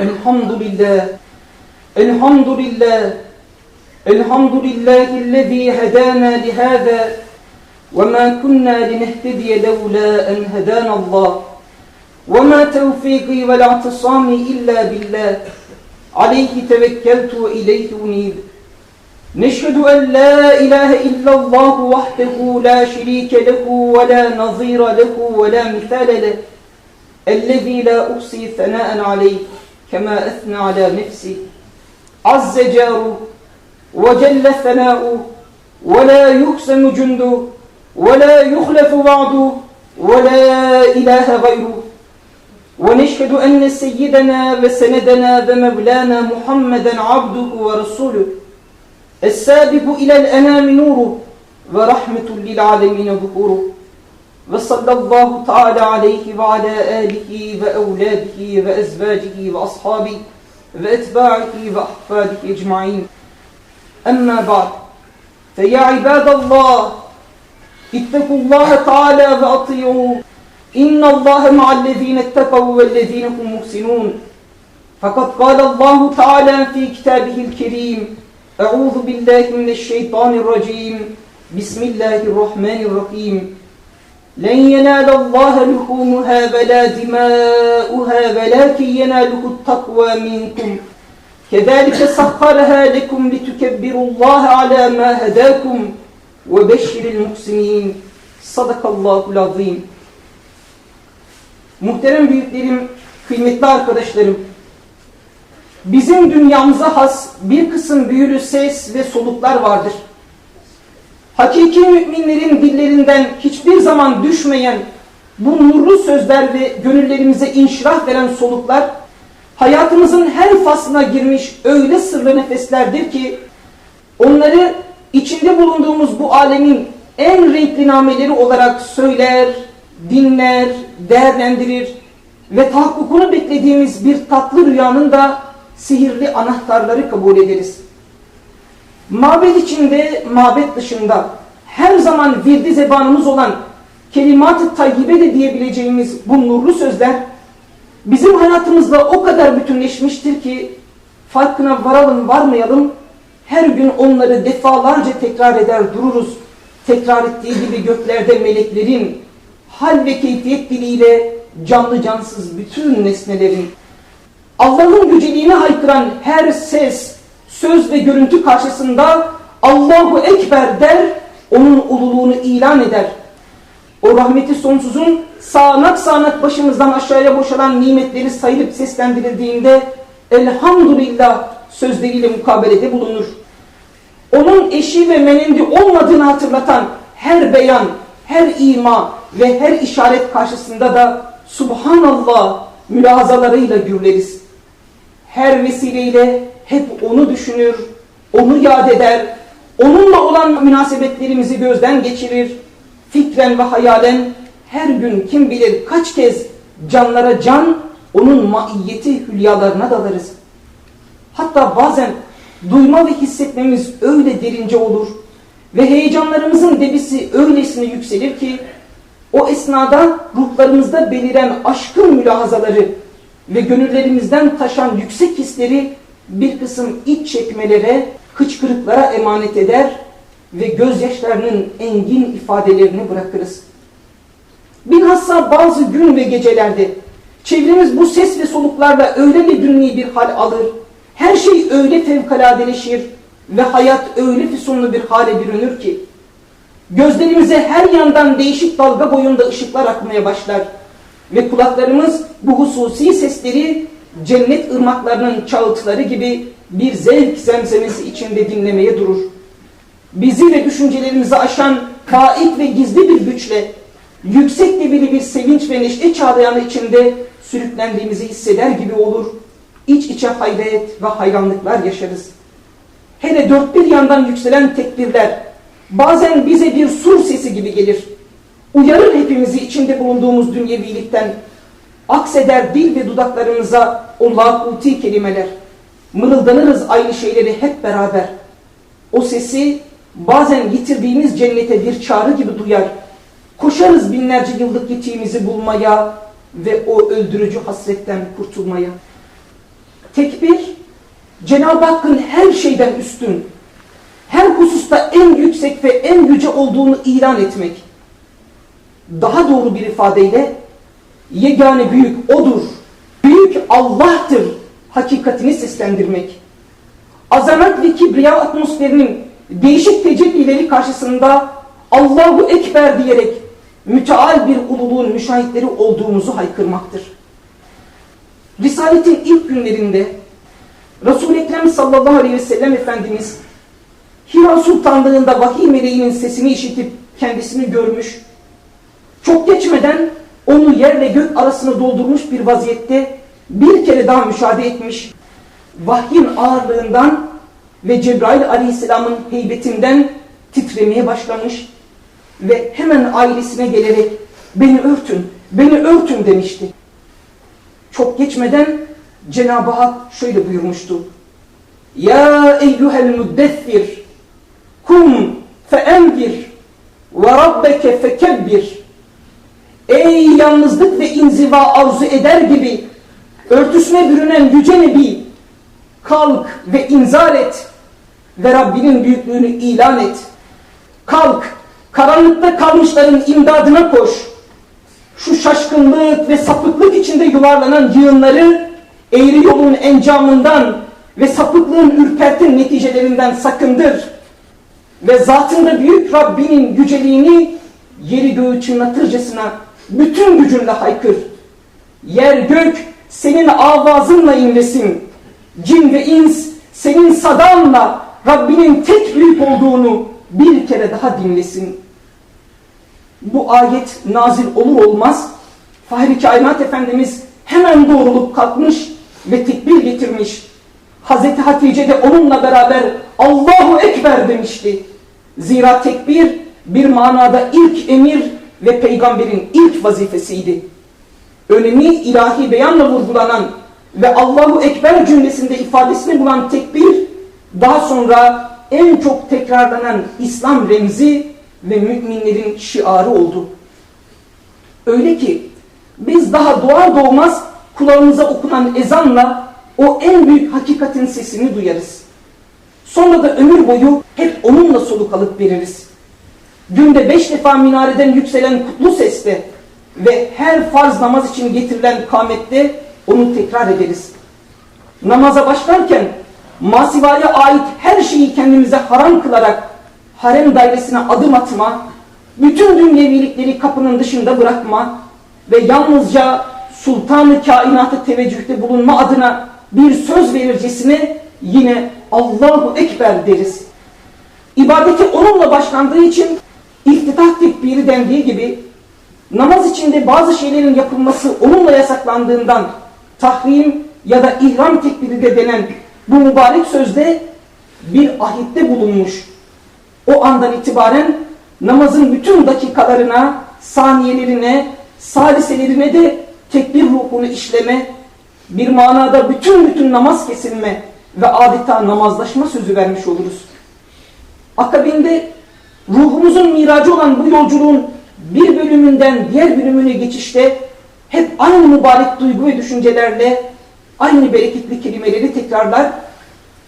الحمد لله. الحمد لله. الحمد لله الذي هدانا لهذا وما كنا لنهتدي لولا أن هدانا الله. وما توفيقي ولا اعتصامي إلا بالله. عليه توكلت وإليه أنيب. نشهد أن لا إله إلا الله وحده لا شريك له ولا نظير له ولا مثال له. الذي لا أحصي ثناء عليه. كما أثنى على نفسي عز جاره وجل ثناؤه ولا يقسم جنده ولا يخلف وعده ولا إله غيره ونشهد أن سيدنا وسندنا ومولانا محمدا عبده ورسوله السابق إلى الأنام نوره ورحمة للعالمين ظهوره وصلى الله تعالى عليه وعلى آله وأولاده وأزواجه وأصحابه وأتباعه وأحفاده أجمعين. أما بعد فيا عباد الله اتقوا الله تعالى وأطيعوه. إن الله مع الذين اتقوا والذين هم محسنون. فقد قال الله تعالى في كتابه الكريم أعوذ بالله من الشيطان الرجيم. بسم الله الرحمن الرحيم. لن ينال الله لحومها ولا دماؤها ولكن يناله التقوى منكم كذلك سخرها لكم لتكبروا الله على ما هداكم وبشر المحسنين صدق الله العظيم Muhterem büyüklerim, kıymetli arkadaşlarım, bizim dünyamıza has bir kısım büyülü ses ve soluklar vardır. Hakiki müminlerin dillerinden hiçbir zaman düşmeyen bu nurlu sözler ve gönüllerimize inşirah veren soluklar, hayatımızın her faslına girmiş öyle sırlı nefeslerdir ki, onları içinde bulunduğumuz bu alemin en renkli nameleri olarak söyler, dinler, değerlendirir ve tahakkukunu beklediğimiz bir tatlı rüyanın da sihirli anahtarları kabul ederiz. Mabet içinde, mabet dışında her zaman virdi zebanımız olan kelimat-ı tayyibe de diyebileceğimiz bu nurlu sözler bizim hayatımızla o kadar bütünleşmiştir ki farkına varalım varmayalım her gün onları defalarca tekrar eder dururuz. Tekrar ettiği gibi göklerde meleklerin hal ve keyfiyet diliyle canlı cansız bütün nesnelerin Allah'ın yüceliğini haykıran her ses, söz ve görüntü karşısında Allahu Ekber der, onun ululuğunu ilan eder. O rahmeti sonsuzun sağanak sağanak başımızdan aşağıya boşalan nimetleri sayılıp seslendirildiğinde elhamdülillah sözleriyle mukabelede bulunur. Onun eşi ve menendi olmadığını hatırlatan her beyan, her ima ve her işaret karşısında da Subhanallah mülahazalarıyla gürleriz. Her vesileyle hep onu düşünür, onu yad eder, onunla olan münasebetlerimizi gözden geçirir, fikren ve hayalen her gün kim bilir kaç kez canlara can, onun maiyeti hülyalarına dalarız. Hatta bazen duyma ve hissetmemiz öyle derince olur ve heyecanlarımızın debisi öylesine yükselir ki o esnada ruhlarımızda beliren aşkın mülahazaları ve gönüllerimizden taşan yüksek hisleri bir kısım iç çekmelere, hıçkırıklara emanet eder ve gözyaşlarının engin ifadelerini bırakırız. Bilhassa bazı gün ve gecelerde çevremiz bu ses ve soluklarla öyle bir dünni bir hal alır, her şey öyle fevkaladeleşir ve hayat öyle füsunlu bir hale bürünür ki, gözlerimize her yandan değişik dalga boyunda ışıklar akmaya başlar ve kulaklarımız bu hususi sesleri cennet ırmaklarının çağıltıları gibi bir zevk zemzemesi içinde dinlemeye durur. Bizi ve düşüncelerimizi aşan faik ve gizli bir güçle yüksek debili bir sevinç ve neşe çağlayanı içinde sürüklendiğimizi hisseder gibi olur. İç içe hayret ve hayranlıklar yaşarız. Hele dört bir yandan yükselen tekbirler bazen bize bir sur sesi gibi gelir. Uyarır hepimizi içinde bulunduğumuz dünyevilikten. Akseder dil ve dudaklarımıza o lakuti kelimeler. Mırıldanırız aynı şeyleri hep beraber. O sesi bazen yitirdiğimiz cennete bir çağrı gibi duyar. Koşarız binlerce yıllık gittiğimizi bulmaya ve o öldürücü hasretten kurtulmaya. Tekbir, Cenab-ı Hakk'ın her şeyden üstün, her hususta en yüksek ve en yüce olduğunu ilan etmek. Daha doğru bir ifadeyle, yegane büyük O'dur, büyük Allah'tır hakikatini seslendirmek. Azamet ve kibriya atmosferinin değişik tecellileri karşısında Allahu Ekber diyerek müteal bir ululuğun müşahitleri olduğumuzu haykırmaktır. Risaletin ilk günlerinde Resul-i Ekrem sallallahu aleyhi ve sellem Efendimiz Hira Sultanlığında vahiy meleğinin sesini işitip kendisini görmüş, çok geçmeden onu yerle gök arasını doldurmuş bir vaziyette bir kere daha müşahede etmiş, vahyin ağırlığından ve Cebrail aleyhisselamın heybetinden titremeye başlamış ve hemen ailesine gelerek beni örtün, beni örtün demişti. Çok geçmeden Cenab-ı Hak şöyle buyurmuştu. Ya eyyuhel müddessir kum feendir ve rabbeke fekebbir Ey yalnızlık ve inziva arzu eder gibi örtüsüne bürünen yüce nebi kalk ve inzar et ve Rabbinin büyüklüğünü ilan et. Kalk, karanlıkta kalmışların imdadına koş. Şu şaşkınlık ve sapıklık içinde yuvarlanan yığınları eğri yolun encamından ve sapıklığın ürpertin neticelerinden sakındır. Ve zatında büyük Rabbinin yüceliğini yeri göğü çınlatırcasına bütün gücünle haykır. Yer gök senin avazınla inlesin. Cin ve ins senin sadanla Rabbinin tek büyük olduğunu bir kere daha dinlesin. Bu ayet nazil olur olmaz Fahri Kainat Efendimiz hemen doğrulup kalkmış ve tekbir getirmiş. Hazreti Hatice de onunla beraber Allahu Ekber demişti. Zira tekbir bir manada ilk emir ve peygamberin ilk vazifesiydi. Önemi ilahi beyanla vurgulanan ve Allahu Ekber cümlesinde ifadesini bulan tekbir daha sonra en çok tekrarlanan İslam remzi ve müminlerin şiarı oldu. Öyle ki biz daha doğar doğmaz kulağımıza okunan ezanla o en büyük hakikatin sesini duyarız. Sonra da ömür boyu hep onunla soluk alıp veririz. Günde beş defa minareden yükselen kutlu sesle ve her farz namaz için getirilen kamette onu tekrar ederiz. Namaza başlarken masivaya ait her şeyi kendimize haram kılarak harem dairesine adım atma, bütün dünyevilikleri kapının dışında bırakma ve yalnızca sultanı kainatı teveccühte bulunma adına bir söz verircesine yine Allahu Ekber deriz. İbadeti onunla başlandığı için iftitah tekbiri dendiği gibi namaz içinde bazı şeylerin yapılması onunla yasaklandığından tahrim ya da ihram tekbiri de denen bu mübarek sözde bir ahitte bulunmuş. O andan itibaren namazın bütün dakikalarına, saniyelerine, saliselerine de tekbir ruhunu işleme, bir manada bütün bütün namaz kesilme ve adeta namazlaşma sözü vermiş oluruz. Akabinde ruhumuzun miracı olan bu yolculuğun bir bölümünden diğer bölümüne geçişte hep aynı mübarek duygu ve düşüncelerle aynı bereketli kelimeleri tekrarlar.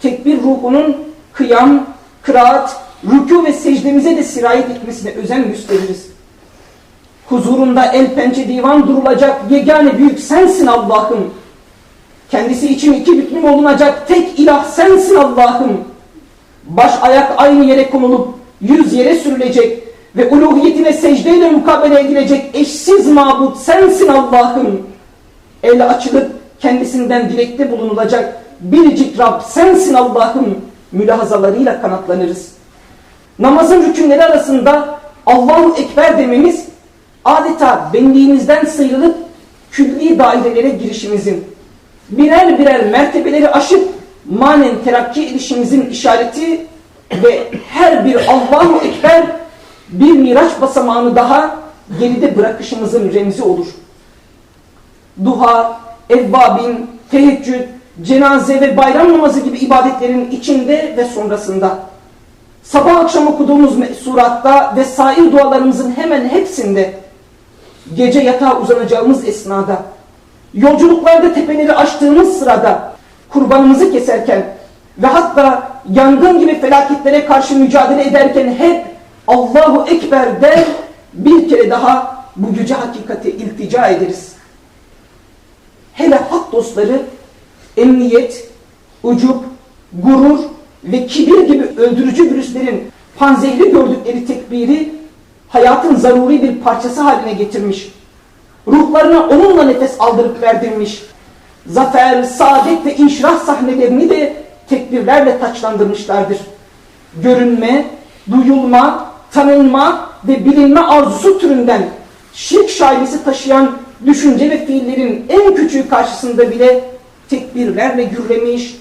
Tekbir ruhunun kıyam, kıraat, rükû ve secdemize de sirayet etmesine özen gösteririz. Huzurunda el pençe divan durulacak yegane büyük sensin Allah'ım. Kendisi için iki büklüm olunacak tek ilah sensin Allah'ım. Baş ayak aynı yere konulup yüz yere sürülecek ve uluhiyetine secdeyle mukabele edilecek eşsiz mabut sensin Allah'ım. El açılıp kendisinden dilekte bulunulacak biricik Rab sensin Allah'ım mülahazalarıyla kanatlanırız. Namazın rükünleri arasında Allahu Ekber dememiz adeta benliğimizden sıyrılıp külli dairelere girişimizin birer birer mertebeleri aşıp manen terakki erişimizin işareti ve her bir Allahu Ekber bir miraç basamağını daha geride bırakışımızın remzi olur. Duha, evvabin, teheccüd, cenaze ve bayram namazı gibi ibadetlerin içinde ve sonrasında sabah akşam okuduğumuz suratta ve sair dualarımızın hemen hepsinde gece yatağa uzanacağımız esnada yolculuklarda tepeleri açtığımız sırada kurbanımızı keserken ve hatta yangın gibi felaketlere karşı mücadele ederken hep Allahu Ekber der bir kere daha bu yüce hakikate iltica ederiz. Hele hak dostları emniyet, ucup, gurur ve kibir gibi öldürücü virüslerin panzehri gördükleri tekbiri hayatın zaruri bir parçası haline getirmiş. Ruhlarına onunla nefes aldırıp verdirmiş. Zafer, saadet ve inşirah sahnelerini de tekbirlerle taçlandırmışlardır. Görünme, duyulma, tanınma ve bilinme arzusu türünden şirk şaibesi taşıyan düşünce ve fiillerin en küçüğü karşısında bile tekbirlerle gürlemiş,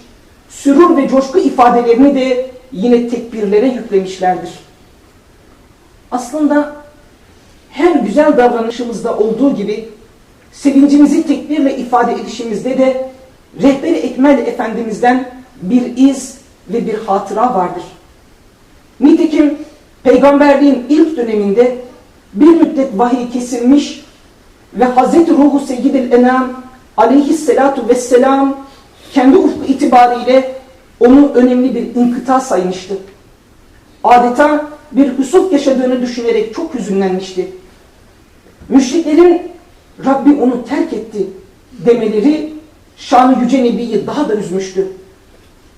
sürur ve coşku ifadelerini de yine tekbirlere yüklemişlerdir. Aslında her güzel davranışımızda olduğu gibi sevincimizi tekbirle ifade edişimizde de rehberi Ekmel Efendimiz'den bir iz ve bir hatıra vardır. Nitekim peygamberliğin ilk döneminde bir müddet vahiy kesilmiş ve Hz. Ruhu Seyyidil Enam aleyhisselatu vesselam kendi ufku itibariyle onu önemli bir inkıta saymıştı. Adeta bir husuf yaşadığını düşünerek çok hüzünlenmişti. Müşriklerin Rabbi onu terk etti demeleri şanı yüce Nebi'yi daha da üzmüştü.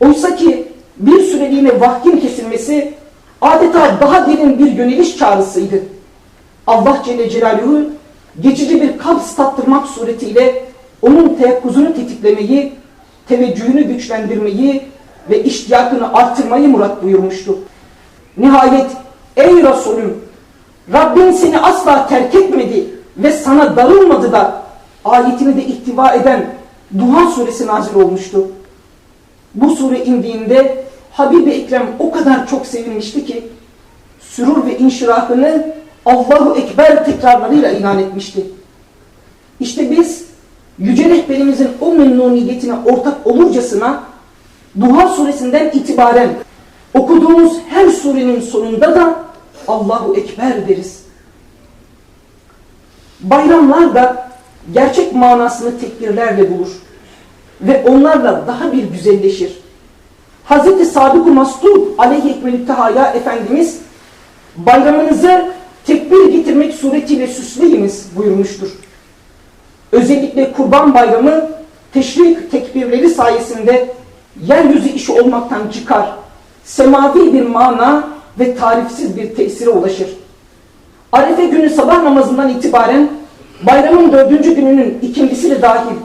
Oysa ki bir süreliğine vahyin kesilmesi adeta daha derin bir yöneliş çağrısıydı. Allah Celle Celaluhu geçici bir kabz tattırmak suretiyle onun teyakkuzunu tetiklemeyi, teveccühünü güçlendirmeyi ve iştiyakını artırmayı murat buyurmuştu. Nihayet ey Resulüm Rabbin seni asla terk etmedi ve sana darılmadı da ayetini de ihtiva eden Duha suresi nazil olmuştu. Bu sure indiğinde Habibi Ekrem o kadar çok sevinmişti ki sürur ve inşirahını Allahu Ekber tekrarlarıyla ilan etmişti. İşte biz Yüce Rehberimizin o memnuniyetine ortak olurcasına Duha suresinden itibaren okuduğumuz her surenin sonunda da Allahu Ekber deriz. Bayramlar da gerçek manasını tekbirlerle bulur ve onlarla daha bir güzelleşir. Hz. Sadık-ı Mastud aleyhi ekmelü tehaya Efendimiz bayramınızı tekbir getirmek suretiyle süsleyiniz buyurmuştur. Özellikle kurban bayramı teşrik tekbirleri sayesinde yeryüzü işi olmaktan çıkar. Semavi bir mana ve tarifsiz bir tesire ulaşır. Arefe günü sabah namazından itibaren bayramın dördüncü gününün ikincisi de dahil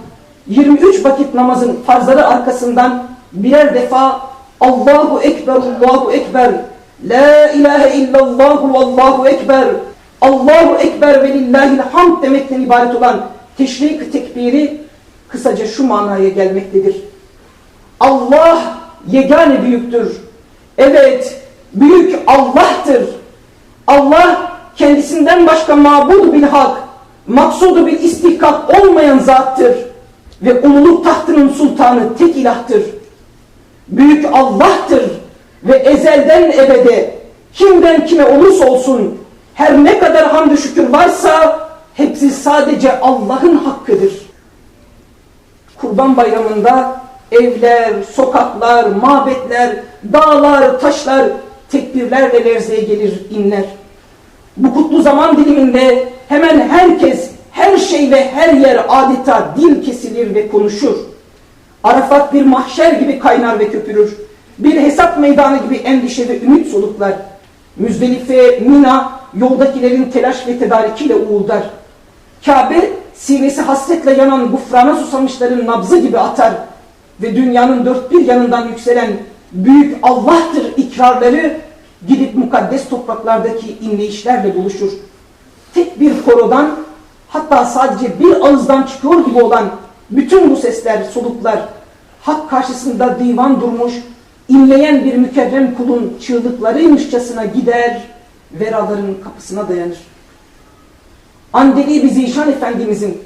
23 vakit namazın farzları arkasından birer defa Allahu Ekber, Allahu Ekber, La ilahe illallah, Allahu Ekber, Allahu Ekber ve lillahil hamd demekten ibaret olan teşrik tekbiri kısaca şu manaya gelmektedir. Allah yegane büyüktür. Evet, büyük Allah'tır. Allah kendisinden başka mabud bil hak, maksudu bil istihkak olmayan zattır. Ve ululuk tahtının sultanı tek ilahtır. Büyük Allah'tır ve ezelden ebede kimden kime olursa olsun her ne kadar hamdü şükür varsa hepsi sadece Allah'ın hakkıdır. Kurban bayramında evler, sokaklar, mabetler, dağlar, taşlar tekbirlerle lerzeye gelir, inler. Bu kutlu zaman diliminde hemen herkes, her şey ve her yer adeta dil kesilir ve konuşur. Arafat bir mahşer gibi kaynar ve köpürür. Bir hesap meydanı gibi endişe ve ümit soluklar. Müzdelife, Mina yoldakilerin telaş ve tedarikiyle uğuldar. Kabe sinesi hasretle yanan gufrana susamışların nabzı gibi atar ve dünyanın dört bir yanından yükselen büyük Allah'tır ikrarları gidip mukaddes topraklardaki inleyişlerle buluşur. Tek bir korodan hatta sadece bir ağızdan çıkıyor gibi olan bütün bu sesler, soluklar hak karşısında divan durmuş, inleyen bir mükerrem kulun çığlıklarıymışçasına gider, veraların kapısına dayanır. Andeli Bizişan Efendimizin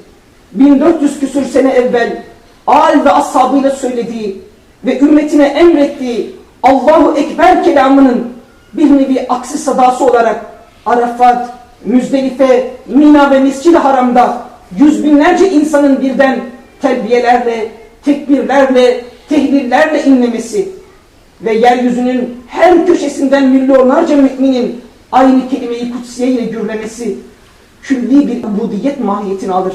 1400 küsür sene evvel al ve ashabıyla söylediği ve ümmetine emrettiği Allahu Ekber kelamının bir nevi aksi sadası olarak Arafat, Müzdelife, Mina ve Mescid-i Haram'da yüz binlerce insanın birden telbiyelerle, tekbirlerle, tehlillerle inlemesi ve yeryüzünün her köşesinden milyonlarca müminin aynı kelimeyi kutsiye ile gürlemesi külli bir ubudiyet mahiyetini alır.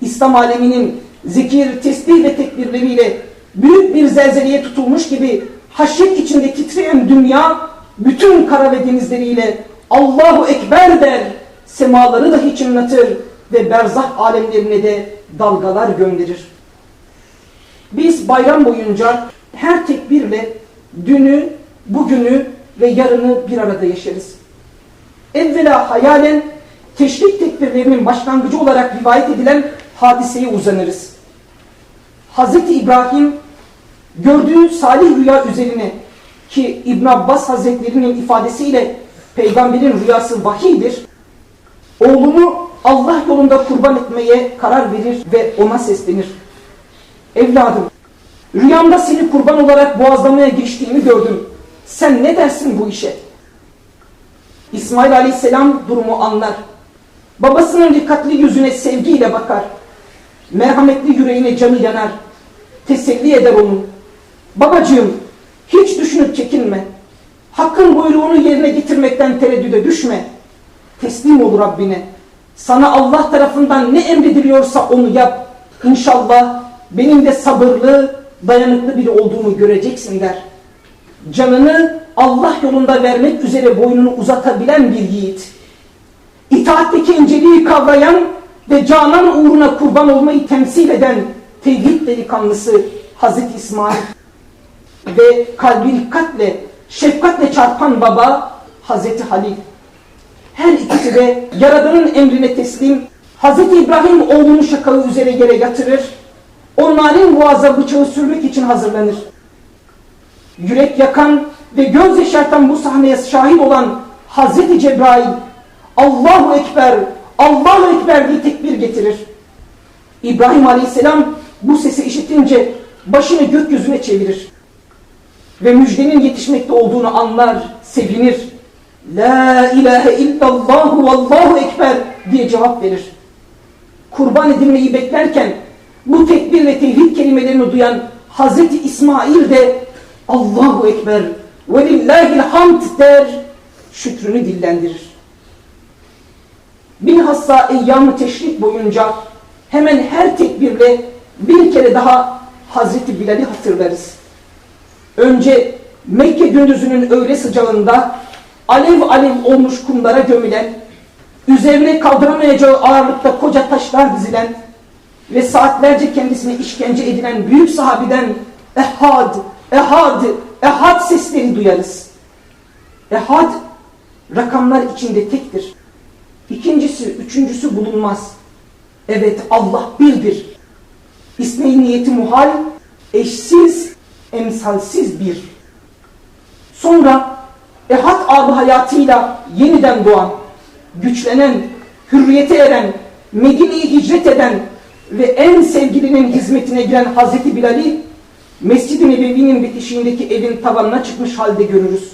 İslam aleminin zikir, tesbih ve tekbirleriyle büyük bir zelzeleye tutulmuş gibi haşyet içinde titreyen dünya bütün kara ve denizleriyle Allahu Ekber der, semaları dahi çınlatır ve berzah alemlerine de dalgalar gönderir. Biz bayram boyunca her tekbirle dünü, bugünü ve yarını bir arada yaşarız. Evvela hayalen teşrik tekbirlerinin başlangıcı olarak rivayet edilen hadiseye uzanırız. Hz. İbrahim gördüğü salih rüya üzerine ki İbn Abbas Hazretlerinin ifadesiyle peygamberin rüyası vahiydir. Oğlunu Allah yolunda kurban etmeye karar verir ve ona seslenir. Evladım, rüyamda seni kurban olarak boğazlamaya geçtiğimi gördüm. Sen ne dersin bu işe? İsmail Aleyhisselam durumu anlar. Babasının dikkatli yüzüne sevgiyle bakar. Merhametli yüreğine canı yanar. Teselli eder onu. Babacığım, hiç düşünüp çekinme. Hakkın buyruğunu yerine getirmekten tereddüde düşme. Teslim ol Rabbine. Sana Allah tarafından ne emrediliyorsa onu yap. İnşallah benim de sabırlı, dayanıklı biri olduğumu göreceksin der. Canını Allah yolunda vermek üzere boynunu uzatabilen bir yiğit. İtaatteki inceliği kavrayan ve canan uğruna kurban olmayı temsil eden tevhid delikanlısı Hazreti İsmail ve kalbi dikkatle, şefkatle çarpan baba Hazreti Halil. Her ikisi de Yaradan'ın emrine teslim, Hazreti İbrahim oğlunu şakağı üzere yere yatırır, onların boğaza bıçağı sürmek için hazırlanır. Yürek yakan ve göz yaşartan bu sahneye şahit olan Hazreti Cebrail, Allahu Ekber, Allahu Ekber diye tekbir getirir. İbrahim Aleyhisselam bu sesi işitince başını gökyüzüne çevirir. Ve müjdenin yetişmekte olduğunu anlar, sevinir. La ilahe illallah vallahu ekber diye cevap verir. Kurban edilmeyi beklerken bu tekbir ve tevhid kelimelerini duyan Hazreti İsmail de Allahu Ekber ve lillahil hamd der, şükrünü dillendirir. Bilhassa eyyam-ı teşrik boyunca hemen her tekbirle bir kere daha Hazreti Bilal'i hatırlarız. Önce Mekke gündüzünün öğle sıcağında alev alev olmuş kumlara gömülen, üzerine kaldıramayacağı ağırlıkta koca taşlar dizilen ve saatlerce kendisine işkence edilen büyük sahabiden ehad, ehad, ehad sesleri duyarız. Ehad rakamlar içinde tektir. İkincisi, üçüncüsü bulunmaz. Evet Allah birdir. İsmi niyeti muhal, eşsiz, emsalsiz bir. Sonra ehad adı hayatıyla yeniden doğan, güçlenen, hürriyete eren, Medine'ye hicret eden ve en sevgilinin hizmetine giren Hazreti Bilal'i Mescid-i Nebevi'nin bitişiğindeki evin tavanına çıkmış halde görürüz.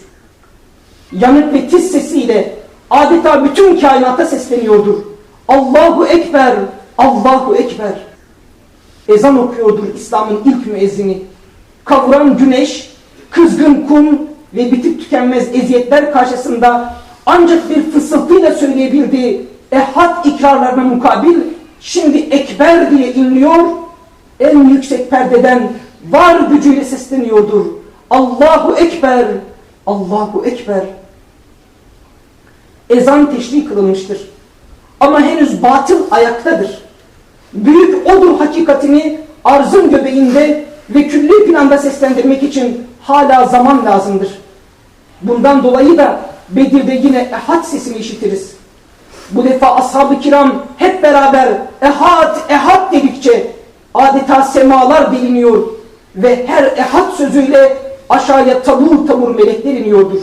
Yanık ve tiz sesiyle adeta bütün kainata sesleniyordur. Allahu Ekber, Allahu Ekber. Ezan okuyordur İslam'ın ilk müezzini. Kavuran güneş, kızgın kum ve bitip tükenmez eziyetler karşısında ancak bir fısıltıyla söyleyebildiği ehad ikrarlarına mukabil şimdi ekber diye inliyor, en yüksek perdeden var gücüyle sesleniyordur. Allahu Ekber, Allahu Ekber. Ezan teşri kılınmıştır. Ama henüz batıl ayaktadır. Büyük odur hakikatini arzın göbeğinde ve külli planda seslendirmek için hala zaman lazımdır. Bundan dolayı da Bedir'de yine ehad sesini işitiriz. Bu defa ashab-ı kiram hep beraber ehad, ehad dedikçe adeta semalar deliniyor ve her ehad sözüyle aşağıya tabur tabur melekler iniyordur.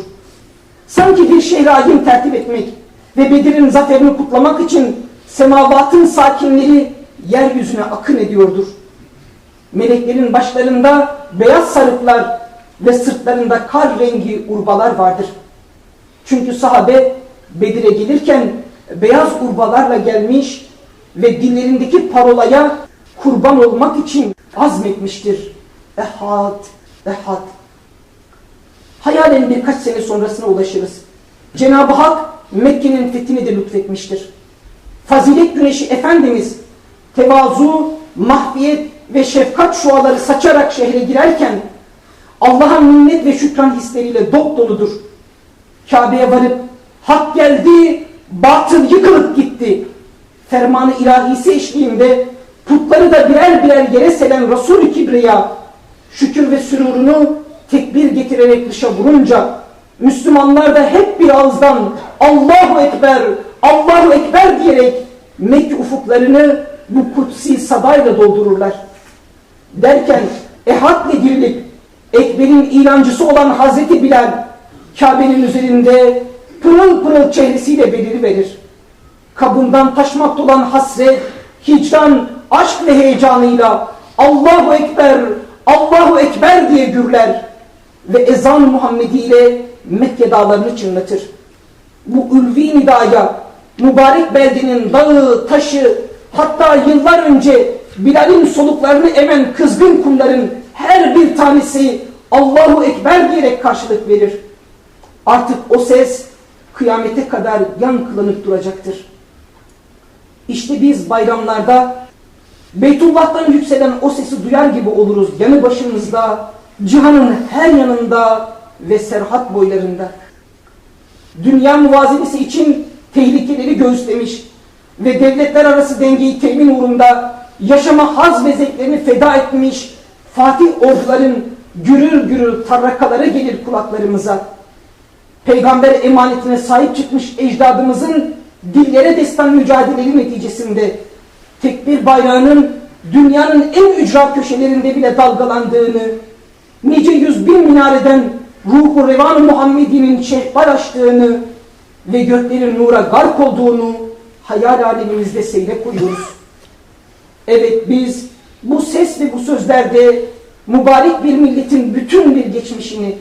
Sanki bir şehri ayin tertip etmek ve Bedir'in zaferini kutlamak için semavatın sakinleri yeryüzüne akın ediyordur. Meleklerin başlarında beyaz sarıklar ve sırtlarında kar rengi urbalar vardır. Çünkü sahabe Bedir'e gelirken beyaz urbalarla gelmiş ve dillerindeki parolaya kurban olmak için azmetmiştir. ehad, ehad. Hayalen birkaç sene sonrasına ulaşırız. Cenab-ı Hak Mekke'nin fethini de lütfetmiştir. Fazilet güneşi Efendimiz tevazu, mahfiyet ve şefkat şuaları saçarak şehre girerken Allah'a minnet ve şükran hisleriyle dop doludur. Kabe'ye varıp hak geldi, batıl yıkılıp gitti. Fermanı ilahisi eşliğinde putları da birer birer yere selen Resul-i Kibriya şükür ve sürurunu tekbir getirerek dışa vurunca Müslümanlar da hep bir ağızdan Allahu Ekber, Allahu Ekber diyerek Mekke ufuklarını bu kutsi sadayla doldururlar. Derken ehadle dirilip Ekber'in ilancısı olan Hazreti Bilal Kabe'nin üzerinde pırıl pırıl çehresiyle beliri verir. Kabından taşmakta olan hasret, hicran, aşk ve heyecanıyla Allahu Ekber, Allahu Ekber diye gürler ve ezan Muhammedi ile Mekke dağlarını çınlatır. Bu ülvi nidaya mübarek beldenin dağı, taşı hatta yıllar önce Bilal'in soluklarını emen kızgın kumların her bir tanesi Allahu Ekber diyerek karşılık verir. Artık o ses kıyamete kadar yankılanıp duracaktır. İşte biz bayramlarda Beytullah'tan yükselen o sesi duyar gibi oluruz yanı başımızda, cihanın her yanında ve serhat boylarında. Dünya muvazenesi için tehlikeleri göğüslemiş ve devletler arası dengeyi temin uğrunda yaşama haz ve zevklerini feda etmiş Fatih orduların gürül gürül tarrakaları gelir kulaklarımıza. Peygamber emanetine sahip çıkmış ecdadımızın dillere destan mücadeleleri neticesinde tekbir bayrağının dünyanın en ücra köşelerinde bile dalgalandığını, nice yüz bin minareden ruhu revan Muhammedi'nin şehbar açtığını ve göklerin nura gark olduğunu hayal alemimizde seyre koyuyoruz. Evet biz bu ses ve bu sözlerde mübarek bir milletin bütün bir geçmişini,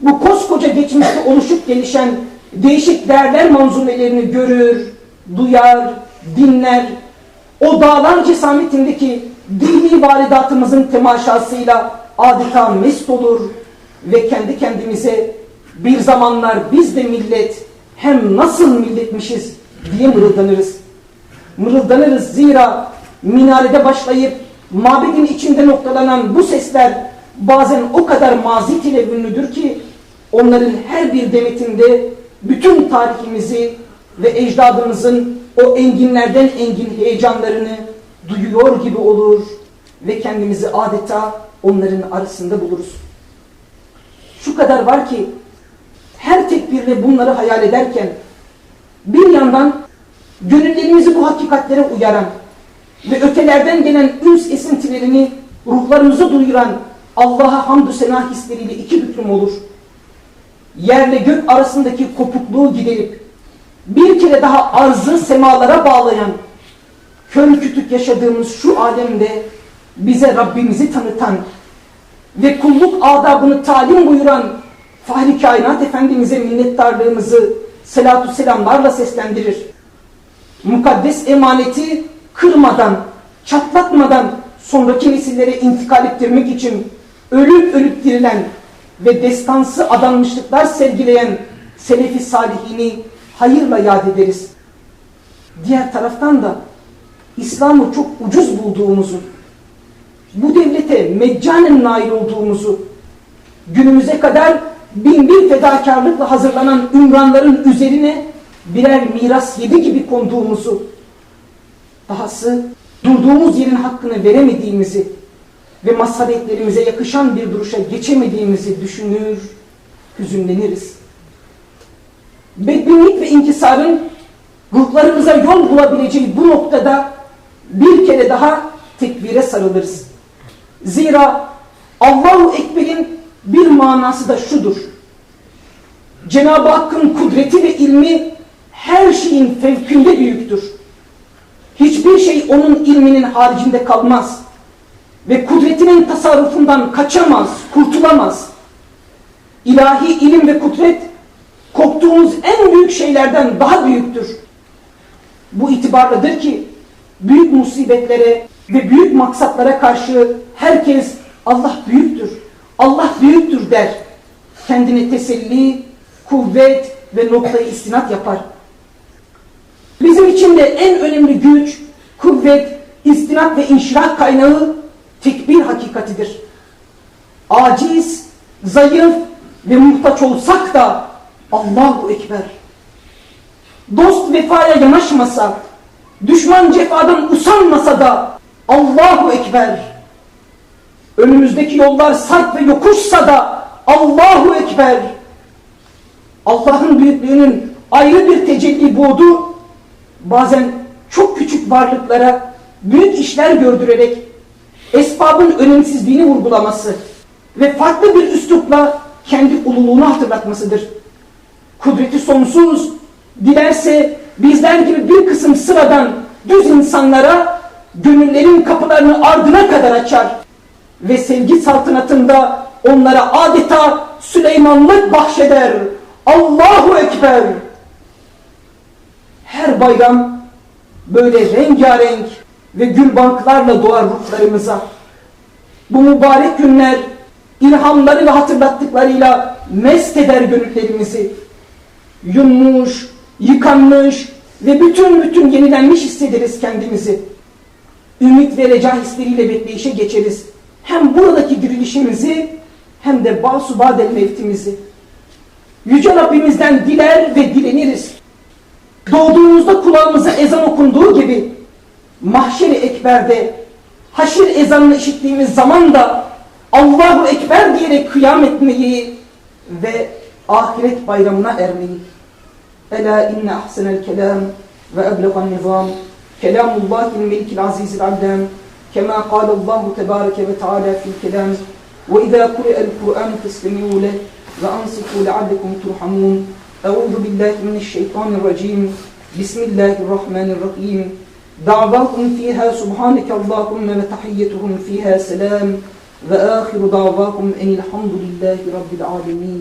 bu koskoca geçmişte oluşup gelişen değişik değerler manzumelerini görür, duyar, dinler, o dağlar cesametindeki dini varidatımızın temaşasıyla adeta mest olur ve kendi kendimize bir zamanlar biz de millet hem nasıl milletmişiz diye mırıldanırız. Mırıldanırız zira minarede başlayıp mabedin içinde noktalanan bu sesler bazen o kadar mazi televünlüdür ki onların her bir demetinde bütün tarihimizi ve ecdadımızın o enginlerden engin heyecanlarını duyuyor gibi olur ve kendimizi adeta onların arasında buluruz. Şu kadar var ki her tekbirle bunları hayal ederken bir yandan gönüllerimizi bu hakikatlere uyaran ve ötelerden gelen üns esintilerini ruhlarımıza duyuran Allah'a hamdü sena hisleriyle iki büklüm olur. Yerle gök arasındaki kopukluğu giderip bir kere daha arzı semalara bağlayan kör kütük yaşadığımız şu alemde bize Rabbimizi tanıtan ve kulluk adabını talim buyuran Fahri Kainat Efendimiz'e minnettarlığımızı selatü selamlarla seslendirir. Mukaddes emaneti kırmadan, çatlatmadan sonraki nesillere intikal ettirmek için ölüp ölüp dirilen ve destansı adanmışlıklar sergileyen Selefi Salihini hayırla yad ederiz. Diğer taraftan da İslam'ı çok ucuz bulduğumuzu, bu devlete meccanen nail olduğumuzu, günümüze kadar bin bir fedakarlıkla hazırlanan ümranların üzerine birer miras yedi gibi konduğumuzu, dahası durduğumuz yerin hakkını veremediğimizi ve mazhabetlerimize yakışan bir duruşa geçemediğimizi düşünür, hüzünleniriz. Bedbinlik ve inkisarın ruhlarımıza yol bulabileceği bu noktada bir kere daha tekbire sarılırız. Zira Allahu Ekber'in bir manası da şudur. Cenab-ı Hakk'ın kudreti ve ilmi her şeyin fevkinde büyüktür. Hiçbir şey onun ilminin haricinde kalmaz. Ve kudretinin tasarrufundan kaçamaz, kurtulamaz. İlahi ilim ve kudret korktuğumuz en büyük şeylerden daha büyüktür. Bu itibarladır ki büyük musibetlere ve büyük maksatlara karşı herkes Allah büyüktür, Allah büyüktür der. Kendine teselli, kuvvet ve noktayı istinat yapar. Bizim için de en önemli güç, kuvvet, istinat ve inşirak kaynağı tekbir hakikatidir. Aciz, zayıf ve muhtaç olsak da Allahu Ekber. Dost vefaya yanaşmasa, düşman cefadan usanmasa da Allahu Ekber. Önümüzdeki yollar sarp ve yokuşsa da Allahu Ekber. Allah'ın büyüklüğünün ayrı bir tecelli buğdu, bazen çok küçük varlıklara büyük işler gördürerek esbabın önemsizliğini vurgulaması ve farklı bir üslupla kendi ululuğunu hatırlatmasıdır. Kudreti sonsuz, dilerse bizler gibi bir kısım sıradan düz insanlara gönüllerin kapılarını ardına kadar açar ve sevgi saltanatında onlara adeta Süleymanlık bahşeder. Allahu Ekber! Her bayram böyle rengarenk ve gül banklarla doğar ruhlarımıza. Bu mübarek günler ilhamları ve hatırlattıklarıyla mest eder gönüllerimizi. Yunmuş, yıkanmış ve bütün bütün yenilenmiş hissederiz kendimizi. Ümit ve reca hisleriyle bekleyişe geçeriz. Hem buradaki dirilişimizi hem de basubadel mevtimizi. Yüce Rabbimizden diler ve dileniriz. Doğduğumuzda kulağımıza ezan okunduğu gibi mahşeri ekberde haşir ezanını işittiğimiz zaman da Allahu Ekber diyerek kıyam etmeyi ve ahiret bayramına ermeyi. Ela inne ahsenel kelam ve eblegan nizam. Kelamullahil melikil azizil allam. Kema kâlallahu tebâreke ve teâlâ fil kelam. Ve izâ kure'el Kur'an feslemîû leh ve ansikû leallekum turhamun أعوذ بالله من الشيطان الرجيم. بسم الله الرحمن الرحيم. دعواكم فيها سبحانك اللهم وتحيتهم فيها سلام. وآخر دعواكم أن الحمد لله رب العالمين.